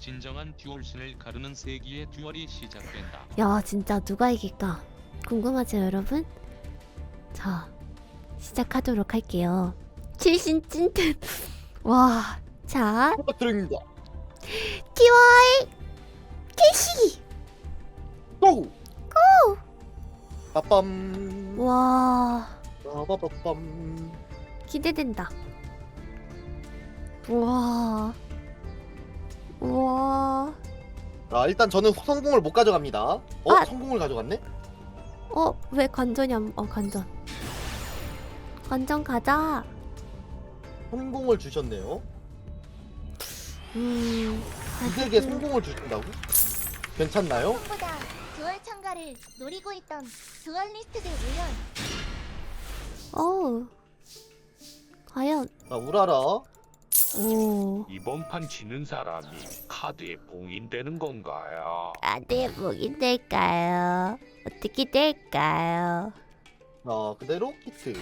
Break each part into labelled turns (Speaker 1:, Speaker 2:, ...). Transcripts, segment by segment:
Speaker 1: 진정한 듀얼신을 가르는 세기의 듀얼이 시작된다.
Speaker 2: 야 진짜 누가 이길까 궁금하죠 여러분? 자 시작하도록 할게요 최신 찐텐 와자
Speaker 3: 부탁드립니다.
Speaker 2: 키와이 캐시
Speaker 3: 고! 고! 빠밤.
Speaker 2: 와
Speaker 3: 빠밤.
Speaker 2: 기대된다 와 우와.
Speaker 3: 자 일단 저는 성공을 못 가져갑니다. 어
Speaker 2: 아.
Speaker 3: 성공을 가져갔네?
Speaker 2: 어, 왜 관전이 안, 어, 관전. 관전 가자.
Speaker 3: 성공을 주셨네요.
Speaker 2: 음.
Speaker 3: 이들에게 성공을 주신다고? 괜찮나요?
Speaker 4: 보다 듀얼 참가를 노리고 있던 듀얼리스트들 우연
Speaker 2: 어. 과연,
Speaker 3: 자 우라라
Speaker 2: 오.
Speaker 5: 이번 판 지는 사람이 카드에 봉인되는 건가요?
Speaker 2: 아네 목인 될까요? 어떻게 될까요?
Speaker 3: 어, 그대로 키트.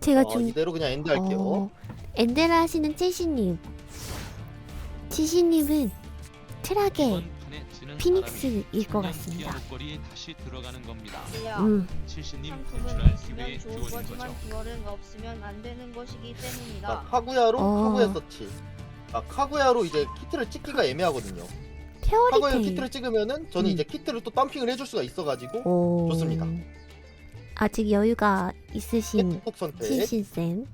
Speaker 2: 제가
Speaker 3: 어,
Speaker 2: 좀
Speaker 3: 이대로 그냥 엔드 할게요.
Speaker 2: 어, 엔데라 하시는 채시님 채시님은 트락에
Speaker 1: 이번
Speaker 2: 피닉스일 것 같습니다. 음.
Speaker 1: 한
Speaker 6: 부분은 있으면 좋은 거지만 두어른 없으면 안 되는 것이기 때문이다.
Speaker 3: 카구야로
Speaker 2: 어.
Speaker 3: 카구야 서치. 아 카구야로 이제 키트를 찍기가 애매하거든요. 카구야 키트를 찍으면은 저는
Speaker 2: 음.
Speaker 3: 이제 키트를 또 덤핑을 해줄 수가 있어가지고
Speaker 2: 오.
Speaker 3: 좋습니다.
Speaker 2: 아직 여유가 있으신 칠신쌤.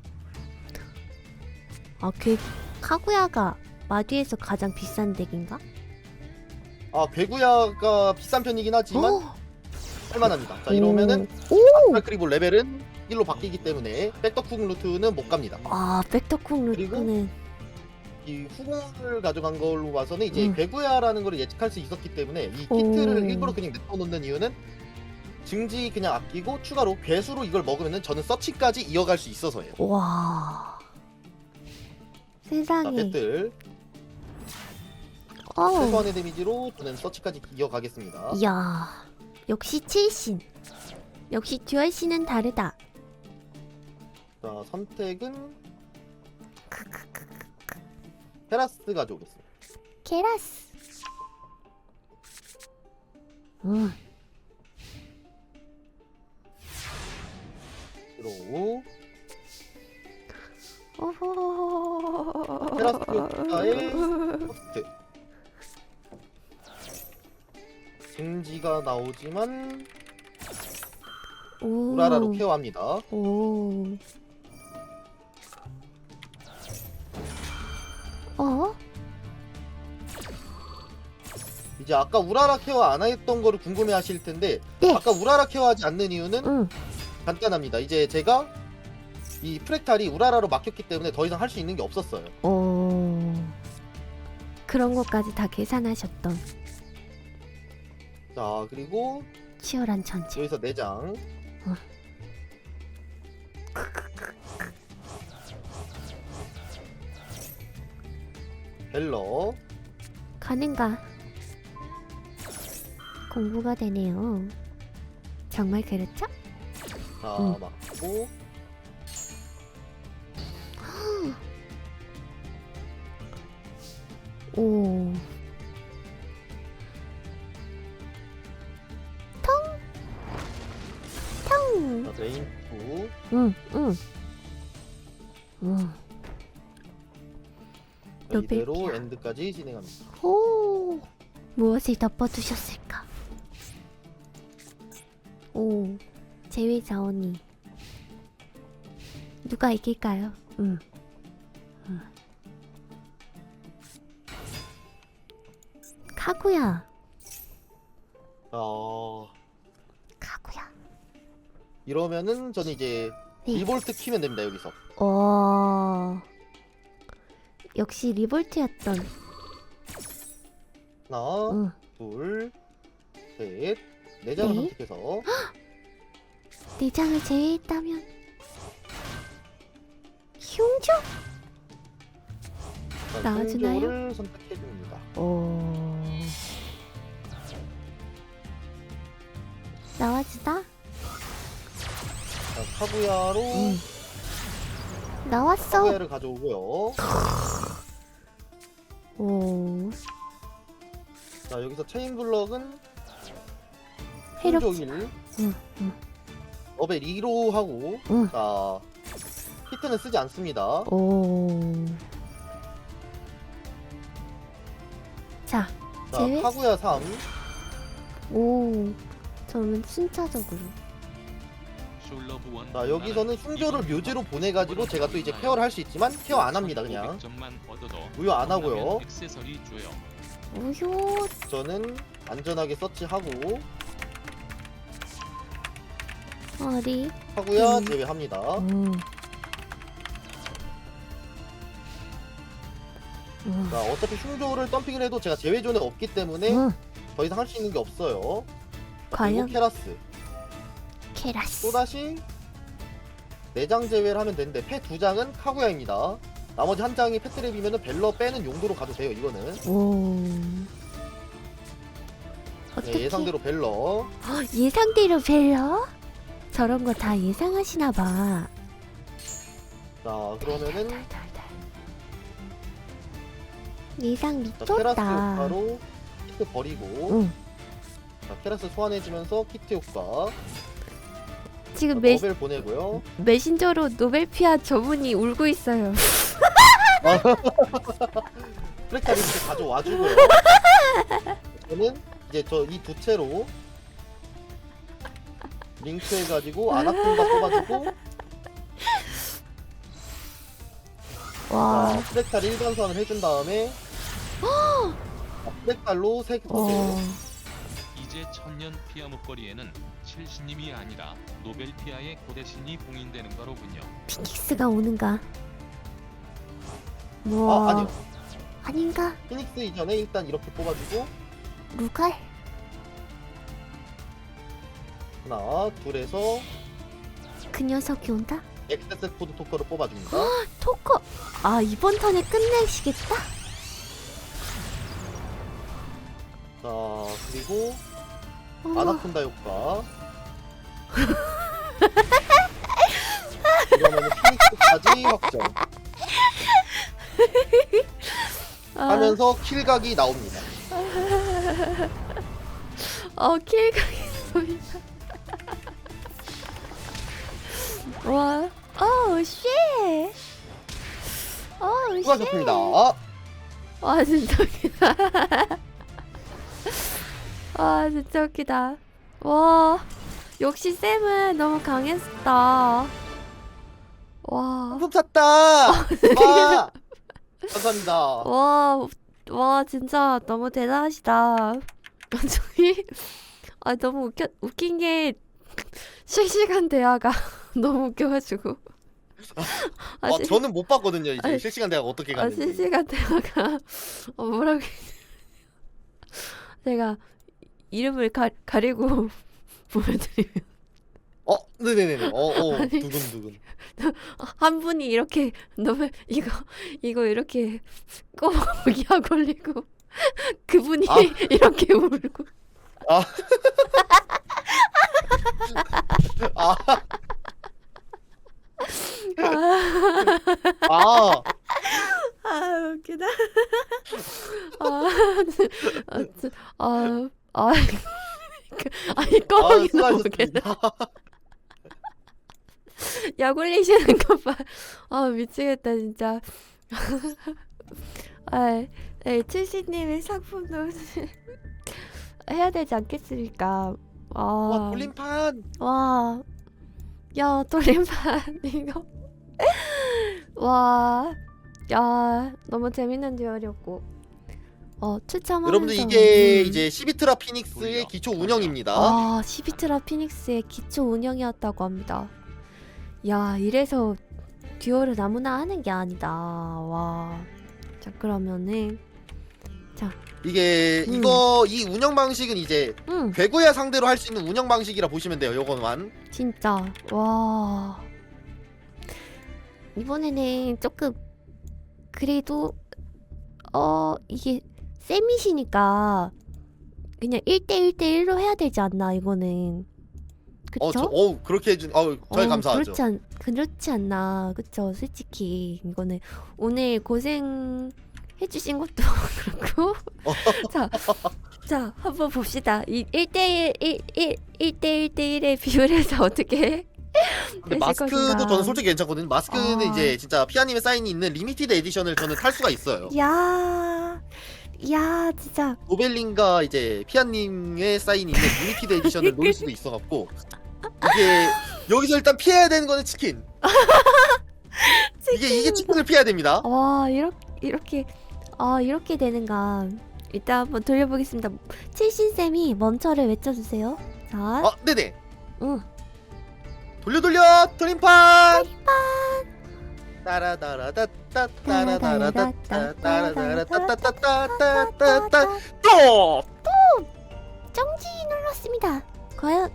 Speaker 2: 아, 그 카구야가 마디에서 가장 비싼 덱인가?
Speaker 3: 아 괴구야가 비싼 편이긴 하지만
Speaker 2: 어?
Speaker 3: 할만합니다. 자 이러면은
Speaker 2: 오!
Speaker 3: 크리볼 레벨은 1로 바뀌기 때문에 백덕쿵 루트는 못 갑니다.
Speaker 2: 아 백덕쿵
Speaker 3: 그리고
Speaker 2: 루트...
Speaker 3: 이 후궁을 가져간 걸로 봐서는 이제
Speaker 2: 음.
Speaker 3: 괴구야라는 걸 예측할 수 있었기 때문에 이 키트를 일부러 그냥 내어놓는 이유는 증지 그냥 아끼고 추가로 괴수로 이걸 먹으면은 저는 서치까지 이어갈 수 있어서예요.
Speaker 2: 와
Speaker 3: 자
Speaker 2: 세상에
Speaker 3: 배틀 어우. 7번의 데미지로 저는 서치까지 이어가겠습니다.
Speaker 2: 이야 역시 칠신 역시 듀얼신은 다르다
Speaker 3: 자, 선택은 테라스 가져오겠습니다.
Speaker 2: 케라스 음
Speaker 3: 그리고
Speaker 2: 오호 테라스 효과의 퍼스트.
Speaker 3: 징지가 나오지만
Speaker 2: 오.
Speaker 3: 우라라로 케어합니다.
Speaker 2: 오. 어?
Speaker 3: 이제 아까 우라라 케어 안 했던 거를 궁금해 하실 텐데
Speaker 2: 네.
Speaker 3: 아까 우라라 케어하지 않는 이유는
Speaker 2: 응.
Speaker 3: 간단합니다. 이제 제가 이 프렉탈이 우라라로 막혔기 때문에 더 이상 할 수 있는 게 없었어요.
Speaker 2: 오. 그런 것까지 다 계산하셨던
Speaker 3: 자 그리고
Speaker 2: 치열한 전쟁.
Speaker 3: 여기서 내장.
Speaker 2: 어.
Speaker 3: 벨러
Speaker 2: 가는가? 공부가 되네요. 정말 그렇죠?
Speaker 3: 자
Speaker 2: 음.
Speaker 3: 막고
Speaker 2: 오. 응, 응. 응. 또
Speaker 3: 이대로. 엔드까지 진행합니다.
Speaker 2: 오. 무엇을 덮어두셨을까? 오. 제외 자원이. 누가 이길까요? 응. 응. 카구야.
Speaker 3: 자
Speaker 2: 카구야.
Speaker 3: 이러면은 저는 이제
Speaker 2: 네.
Speaker 3: 리볼트 키면 됩니다 여기서.
Speaker 2: 어. 역시 리볼트였던.
Speaker 3: 하나,
Speaker 2: 응.
Speaker 3: 둘, 셋, 네 장을
Speaker 2: 네.
Speaker 3: 선택해서
Speaker 2: 내장을 제외했다면 흉조?
Speaker 3: 자,
Speaker 2: 나와주나요?
Speaker 3: 선택해 줍니다.
Speaker 2: 오. 나와주다.
Speaker 3: 자, 카구야로
Speaker 2: 응. 나왔어.
Speaker 3: 카구야를 가져오고요.
Speaker 2: 오,
Speaker 3: 자 여기서 체인 블럭은. 조일
Speaker 2: 응, 응.
Speaker 3: 업에 리로 하고
Speaker 2: 응.
Speaker 3: 자 히트는 쓰지 않습니다.
Speaker 2: 오. 자,
Speaker 3: 자
Speaker 2: 제외?
Speaker 3: 카구야 3
Speaker 2: 오. 저는 순차적으로.
Speaker 3: 자 여기서는 흉조를 묘지로 보내가지고 제가 또 이제 케어를 할 수 있지만 케어 안 합니다 그냥 무효 안 하고요.
Speaker 2: 우효.
Speaker 3: 저는 안전하게 서치하고
Speaker 2: 어리.
Speaker 3: 카구야
Speaker 2: 음.
Speaker 3: 제외합니다.
Speaker 2: 음. 음.
Speaker 3: 자 어차피 흉조를 덤핑을 해도 제가 제외존에 없기 때문에
Speaker 2: 음.
Speaker 3: 더 이상 할 수 있는 게 없어요.
Speaker 2: 과연
Speaker 3: 그리고 케라스
Speaker 2: 케라스.
Speaker 3: 또다시 4장 제외를 하면 되는데 패 2장은 카구야입니다. 나머지 한 장이 패트랩이면 벨러 빼는 용도로 가도 돼요 이거는
Speaker 2: 오.
Speaker 3: 네,
Speaker 2: 어떻게
Speaker 3: 예상대로 벨러
Speaker 2: 예상대로 벨러? 저런 거 다 예상하시나 봐.
Speaker 3: 자 그러면은
Speaker 2: 달달달달. 예상
Speaker 3: 자, 테라스
Speaker 2: 미쳤다.
Speaker 3: 효과로 키트 버리고
Speaker 2: 응.
Speaker 3: 자, 테라스 소환해주면서 키트 효과
Speaker 2: 지금
Speaker 3: 자,
Speaker 2: 메,
Speaker 3: 버벨 보내고요
Speaker 2: 메신저로 노벨피아 저분이 울고 있어요.
Speaker 3: 플렉타리 이렇게 가져와주고요 저는 이제 저 이 두 채로 링크 해가지고 아나콘다 뽑아주고
Speaker 2: 와.
Speaker 3: 자, 플렉탈 일반선을 해준 다음에 자, 플렉탈로 세 개.
Speaker 2: 어.
Speaker 1: 이제 천년 피아 목걸이에는 칠신님이 아니라 노벨 피아의 고대신이 봉인되는 거로군요.
Speaker 2: 피닉스가 오는가? 아뭐
Speaker 3: 아니요
Speaker 2: 아닌가?
Speaker 3: 피닉스 이전에 일단 이렇게 뽑아주고
Speaker 2: 루갈?
Speaker 3: 하나 둘에서
Speaker 2: 그 녀석이 온다?
Speaker 3: 액세스 코드 토커를 뽑아줍니다
Speaker 2: 토커. 아 이번 턴에 끝내시겠다?
Speaker 3: 자 그리고
Speaker 2: 어.
Speaker 3: 아나콘다 효과 그러면 피닉스까지 확정
Speaker 2: 아,
Speaker 3: 하면서 킬각이 나옵니다
Speaker 2: 어 킬각이 소리. 와. 어 쉣. 어 쉣.
Speaker 3: 수고하셨습니다
Speaker 2: 와 진짜 웃기다. 와 진짜 웃기다. 와 역시 쌤은 너무 강했다. 와.
Speaker 3: 상품 샀다 와 감사합니다
Speaker 2: 와, 와, 진짜 너무 대단하시다. 저기, 아, 너무 웃겨, 웃긴 게, 실시간 대화가 너무 웃겨가지고. 아,
Speaker 3: 와
Speaker 2: 실-
Speaker 3: 저는 못 봤거든요 이제
Speaker 2: 아니,
Speaker 3: 실시간 대화가 어떻게
Speaker 2: 아,
Speaker 3: 가는지
Speaker 2: 실시간 대화가, 어, 뭐라고. 해야? 제가 이름을 가, 가리고 보여드리면,
Speaker 3: 어 네네네네 어 어
Speaker 2: 아니.
Speaker 3: 두근두근
Speaker 2: 한 분이 이렇게, 너무, 이거, 이거 이렇게 꼬부기 하고 올리고, 그분이
Speaker 3: 아.
Speaker 2: 이렇게 울고.
Speaker 3: 아 아,
Speaker 2: 아 웃기다. 아, 아, 저- 아, 아, 그, 아니
Speaker 3: 아,
Speaker 2: 꺼먹이는 모르겠네. 약 올리시는 것 봐. 아 미치겠다 진짜. 아, 네, 칠시님의 상품도 해야 되지 않겠습니까?
Speaker 3: 와,
Speaker 2: 와,
Speaker 3: 돌림판.
Speaker 2: 와, 야 돌림판 이거. 와, 야 너무 재밌는 듀얼이었고. 어 추첨하면서.
Speaker 3: 여러분들 이게
Speaker 2: 음.
Speaker 3: 이제 시비트라 피닉스의
Speaker 1: 돌려,
Speaker 3: 기초
Speaker 1: 돌려.
Speaker 3: 운영입니다.
Speaker 2: 아, 시비트라 피닉스의 기초 운영이었다고 합니다. 야, 이래서 듀얼을 아무나 하는 게 아니다. 와. 자, 그러면은
Speaker 3: 이게
Speaker 2: 음.
Speaker 3: 이거 이 운영 방식은 이제
Speaker 2: 응,
Speaker 3: 괴구야 상대로 할 수 있는 운영 방식이라 보시면 돼요. 요거만.
Speaker 2: 진짜. 와. 이번에는 조금 그래도 어, 이게 세미시니까 그냥 1대1대1로 해야 되지 않나, 이거는.
Speaker 3: 어,
Speaker 2: 그쵸?
Speaker 3: 저, 어 그렇게 해준, 어, 저희
Speaker 2: 어,
Speaker 3: 감사하죠.
Speaker 2: 그렇지, 않, 그렇지 않나 그쵸 솔직히 이거는 오늘 고생 해주신 것도 그렇고 자, 자 한번 봅시다 이 1대1 1, 1, 1대 1대1의 비율에서 어떻게
Speaker 3: 근데
Speaker 2: 되실
Speaker 3: 마스크도
Speaker 2: 것인가.
Speaker 3: 저는 솔직히 괜찮거든요. 마스크는
Speaker 2: 아.
Speaker 3: 이제 진짜 피아님의 사인이 있는 리미티드 에디션을 저는 탈 수가 있어요.
Speaker 2: 야, 야 진짜
Speaker 3: 노벨링과 이제 피아님의 사인이 있는 리미티드 에디션을 노릴 수도 있어갖고 이게 여기서 일단 피해야 되는 거는 치킨. 이게 이게 치킨을 피해야 됩니다.
Speaker 2: 와 이렇게 이렇게 아 이렇게 되는가 일단 한번 돌려보겠습니다 칠신 쌤이 멈춰를 외쳐주세요 자
Speaker 3: 아 네네.
Speaker 2: 응.
Speaker 3: 돌려 돌려 돌림판. 따라다라다따 따라다라다따 따라다라따따따따따따 또
Speaker 2: 정지 눌렀습니다 과연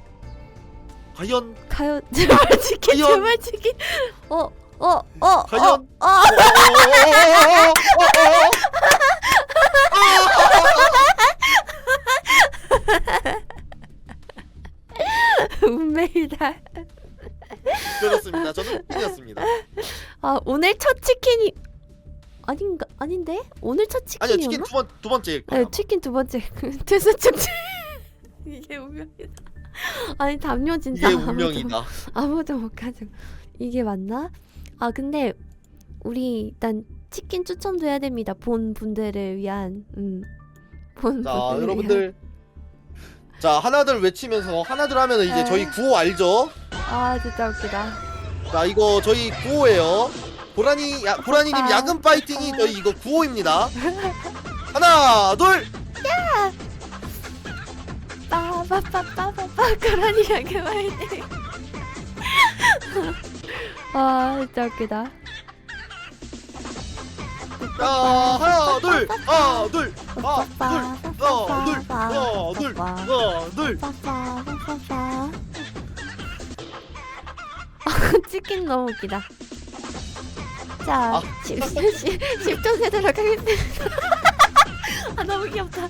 Speaker 3: 과연
Speaker 2: 과연 제발 치킨
Speaker 3: 과연?
Speaker 2: 제발 치킨 어어어
Speaker 3: 과연?
Speaker 2: 어, 어. 운명이다
Speaker 3: 그렇습니다. 저는 치킨이었습니다.
Speaker 2: 아 오늘 첫 치킨이 아닌가 아닌데 오늘 첫
Speaker 3: 아니요
Speaker 2: 치킨이었나?
Speaker 3: 치킨 두 번 두 번째.
Speaker 2: 네, 치킨 두 번째 퇴수 측지 이게 운명이다. 아니 담요 진짜
Speaker 3: 이게
Speaker 2: 아무도-
Speaker 3: 운명이다.
Speaker 2: 아무도 못 가지고 이게 맞나? 아 근데 우리 일단 치킨 추첨도 해야 됩니다. 본 분들을 위한 음. 본
Speaker 3: 자
Speaker 2: 분들을
Speaker 3: 여러분들 자 하나들 외치면서 하나들 하면 이제
Speaker 2: 네.
Speaker 3: 저희 구호 알죠?
Speaker 2: 아 진짜 웃기다.
Speaker 3: 자 이거 저희 구호예요. 보라니 야 보라니님
Speaker 2: 아.
Speaker 3: 야근 파이팅이 저희 이거 구호입니다. 하나 둘.
Speaker 2: 빠빠빠빠빠빠 그러니 이게 말이지. 아 진짜 웃기다.
Speaker 3: 자 하나 둘 하나 둘 하나 둘 하나 둘 하나 둘 하나 둘.
Speaker 2: 치킨 너무 웃기다. 자,
Speaker 3: 아.
Speaker 2: 10, 10, 10점 세도록 하겠습니다. 아, 너무 귀엽다.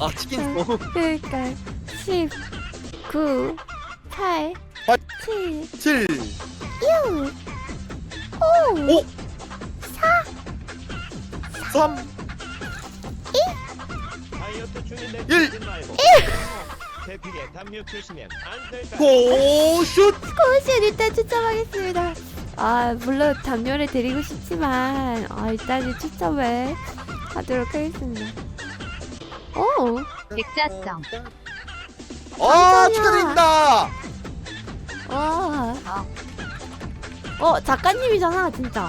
Speaker 3: 아 치킨 너무
Speaker 2: 그러니까 10, 9, 8,
Speaker 3: 팔,
Speaker 2: 7,
Speaker 3: 7
Speaker 2: 6, 5,
Speaker 3: 오. 3
Speaker 7: 다이어트 중인데
Speaker 3: 일.
Speaker 7: 드지 말고 대피에 담요 주시면 안 될까요?
Speaker 3: 고슛
Speaker 2: 고시 일단 추첨하겠습니다. 아, 물론 담요를 드리고 싶지만, 아, 일단은 추첨을 하도록 하겠습니다. 오!
Speaker 8: 백사성.
Speaker 3: 아 축하드립니다.
Speaker 2: 와. 어, 작가님이잖아, 진짜.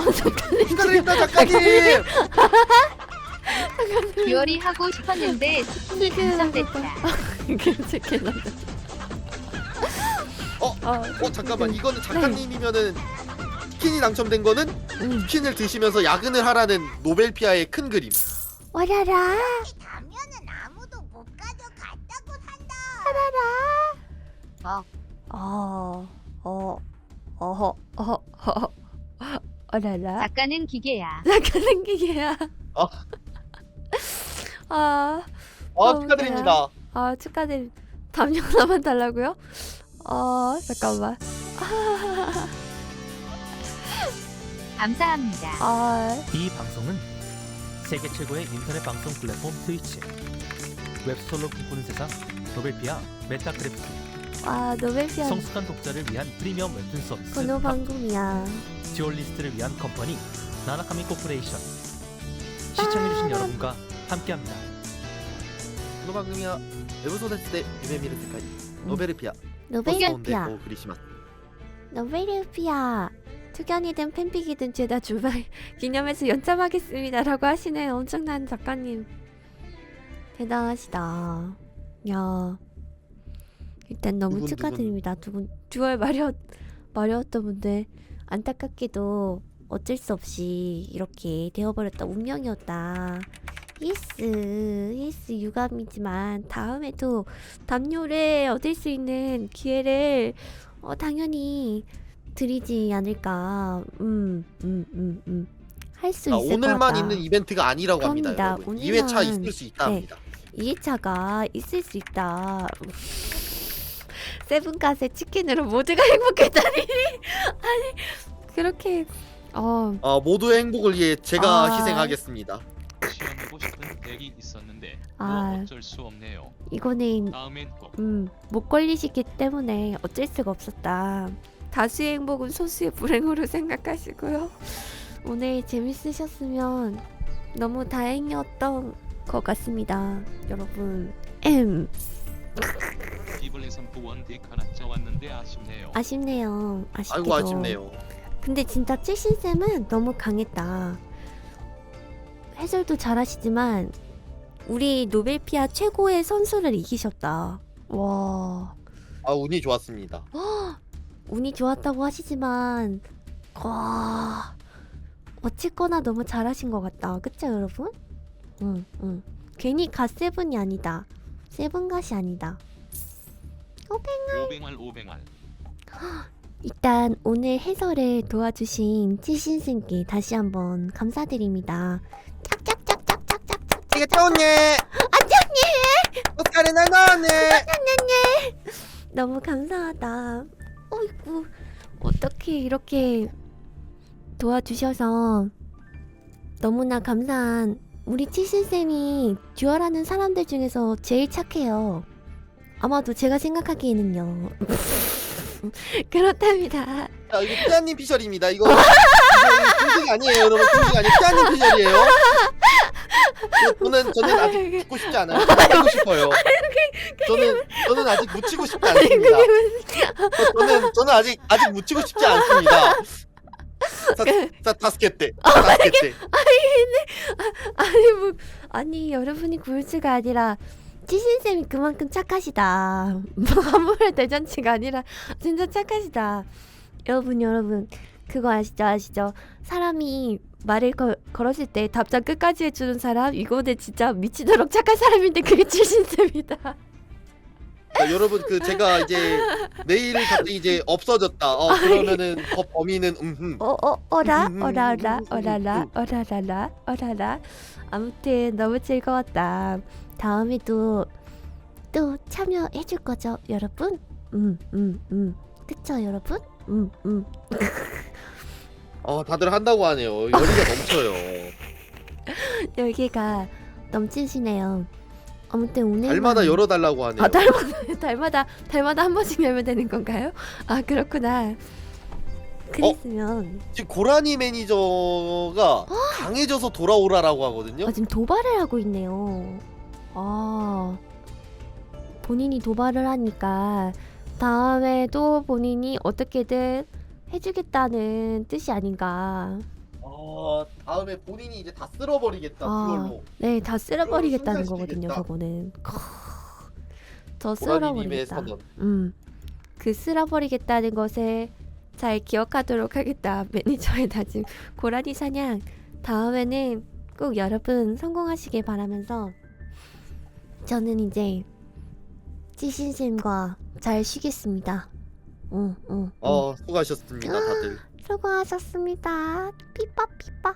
Speaker 2: 어, 작가님.
Speaker 8: 듀얼이 하고 싶었는데 스킨이 당첨됐다.
Speaker 2: 괜찮긴 한데.
Speaker 3: 어?
Speaker 2: 어,
Speaker 3: 어 잠깐만 이거는 작가님이면은 치킨이 당첨된 거는
Speaker 2: 음.
Speaker 3: 치킨을 드시면서 야근을 하라는 노벨피아의 큰 그림.
Speaker 2: 와라라.
Speaker 4: 가면은 아무도 못 가져갔다고 산다.
Speaker 2: 어, 어, 어허, 어허, 어허. 어라라.
Speaker 8: 작가는 기계야.
Speaker 2: 작가는 기계야.
Speaker 3: 어.
Speaker 2: 아,
Speaker 3: 아
Speaker 2: 어,
Speaker 3: 축하드립니다.
Speaker 2: 아, 축하드립. 담요 하나만 달라고요? 어, 잠깐만.
Speaker 8: 감사합니다.
Speaker 2: 아,
Speaker 9: 이 방송은 세계 최고의 인터넷 방송 플랫폼 트위치 웹소설로 꿈꾸는 세상 노벨피아 메타크래프트
Speaker 2: 아, 노벨피아
Speaker 9: 성숙한 독자를 위한 프리미엄 웹툰 서비스
Speaker 2: 번호 방송이야.
Speaker 9: 듀얼리스트를 위한 컴퍼니 나나카미 코퍼레이션 시청해주신 여러분과 함께합니다.
Speaker 3: この番組はウェブ小説で夢見る世界ノベルピアを
Speaker 2: 노벨피아.
Speaker 3: お送りします
Speaker 2: 노벨피아. 투견이든 팬픽이든 죄다 주말 기념해서 연참하겠습니다라고 하시는 엄청난 작가님 대단하시다. 야 일단 너무
Speaker 3: 두근두근.
Speaker 2: 축하드립니다. 두분 듀얼 마려 마려웠던 분들 안타깝게도 어쩔 수 없이 이렇게 되어버렸다 운명이었다. 히스 히스 유감이지만 다음에도 담요를 얻을 수 있는 기회를 어, 당연히 드리지 않을까. 음, 음, 음, 음. 할 수
Speaker 3: 아,
Speaker 2: 있을 것
Speaker 3: 오늘만
Speaker 2: 같다.
Speaker 3: 있는 이벤트가 아니라고 합니다
Speaker 2: 그럽니다.
Speaker 3: 여러분
Speaker 2: 오늘만-
Speaker 3: 2회차 있을 수 있다
Speaker 2: 네.
Speaker 3: 합니다
Speaker 2: 2회차가 있을 수 있다. 세븐갓의 치킨으로 모두가 행복했다니 아니 그렇게 어
Speaker 3: 아 모두의 행복을 위해 제가
Speaker 2: 아.
Speaker 3: 희생하겠습니다.
Speaker 1: 시험하고 싶은 덱이 있었는데
Speaker 2: 아.
Speaker 1: 뭐 어쩔 수 없네요.
Speaker 2: 이거는
Speaker 1: 다음엔 꼭
Speaker 2: 음, 못 걸리시기 때문에 어쩔 수가 없었다. 다수의 행복은 소수의 불행으로 생각하시고요. 오늘 재밌으셨으면 너무 다행이었던 것 같습니다. 여러분. 엠.
Speaker 1: 이블레선 보원 덱 하나 짜왔는데 아쉽네요.
Speaker 2: 아쉽네요. 아쉽게도.
Speaker 3: 아이고 아쉽네요.
Speaker 2: 근데 진짜 칠신쌤은 너무 강했다. 해설도 잘하시지만 우리 노벨피아 최고의 선수를 이기셨다. 와.
Speaker 3: 아 운이 좋았습니다.
Speaker 2: 운이 좋았다고 하시지만 와 어쨌거나 너무 잘하신 것 같다 그쵸 여러분? 응 응. 괜히 갓 세븐이 아니다 세븐 갓이 아니다
Speaker 1: 오뱅알 오뱅알.
Speaker 2: 일단 오늘 해설을 도와주신 찌신쌤께 다시 한번 감사드립니다 짝짝짝짝짝짝짝
Speaker 3: 이게 태웠니?
Speaker 2: 안녕히
Speaker 3: 오스카리 날 나왔네.
Speaker 2: 너무 감사하다. 어이구, 어떻게 이렇게 도와주셔서 너무나 감사한 우리 치신쌤이 듀얼하는 사람들 중에서 제일 착해요. 아마도 제가 생각하기에는요. 그렇답니다.
Speaker 3: 자 이거 피아님 피셜입니다. 이거 공식 아니에요, 여러분. 공식 아니에요. 피아님 피셜이에요. 이거 저는 저는 아직 듣고 싶지 않아요. 듣고 싶어요. 저는 저는 아직 묻히고 싶지 않습니다. 저는 저는 아직 아직 묻히고 싶지 않습니다. 사, 사, 다섯 개 때. 다섯 개 때.
Speaker 2: 아니 뭐 아니 여러분이 굴즈가 아니라 치신쌤이 그만큼 착하시다. 뭐 아무런 대잔치가 아니라 진짜 착하시다. 여러분 여러분 그거 아시죠 아시죠? 사람이 말을 걸, 걸었을 때 답장 끝까지 해주는 사람? 이거는 진짜 미치도록 착한 사람인데 그게 치신쌤이다.
Speaker 3: 자, 여러분 그 제가 이제 내일 갑자기 이제 없어졌다. 어 그러면은 거- 범인은 음흠.
Speaker 2: 어어 어라 어라 어라 어라라 어라라라 어라라. 아무튼 너무 즐거웠다 다음에도 또 참여해 줄 거죠 여러분 음 음 음 그쵸 여러분 음 음
Speaker 3: 어 다들 한다고 하네요. 열의가 넘쳐요.
Speaker 2: 열기가 넘치시네요 아무튼 오늘
Speaker 3: 달마다 열어달라고 하네요.
Speaker 2: 아 달마다 달마다 달마다 한 번씩 열면 되는 건가요 아 그렇구나 그랬으면
Speaker 3: 지금 고라니 매니저가 강해져서 돌아오라라고 하거든요.
Speaker 2: 아, 지금 도발을 하고 있네요. 아, 본인이 도발을 하니까 다음에도 본인이 어떻게든 해주겠다는 뜻이 아닌가.
Speaker 3: 어 다음에 본인이 이제 다 쓸어버리겠다
Speaker 2: 아,
Speaker 3: 그걸로.
Speaker 2: 네, 다 쓸어버리겠다는. 거거든요, 저거는. 크, 더
Speaker 3: 고라니님의
Speaker 2: 쓸어버리겠다.
Speaker 3: 선언.
Speaker 2: 음, 그 쓸어버리겠다는 것에 잘 기억하도록 하겠다. 매니저의 다짐. 고라니 사냥. 다음에는 꼭 여러분 성공하시길 바라면서 저는 이제 찌신쌤과 잘 쉬겠습니다. 응, 응, 응.
Speaker 3: 어 수고하셨습니다 다들.
Speaker 2: 수고하셨습니다. 삐빠 삐빠.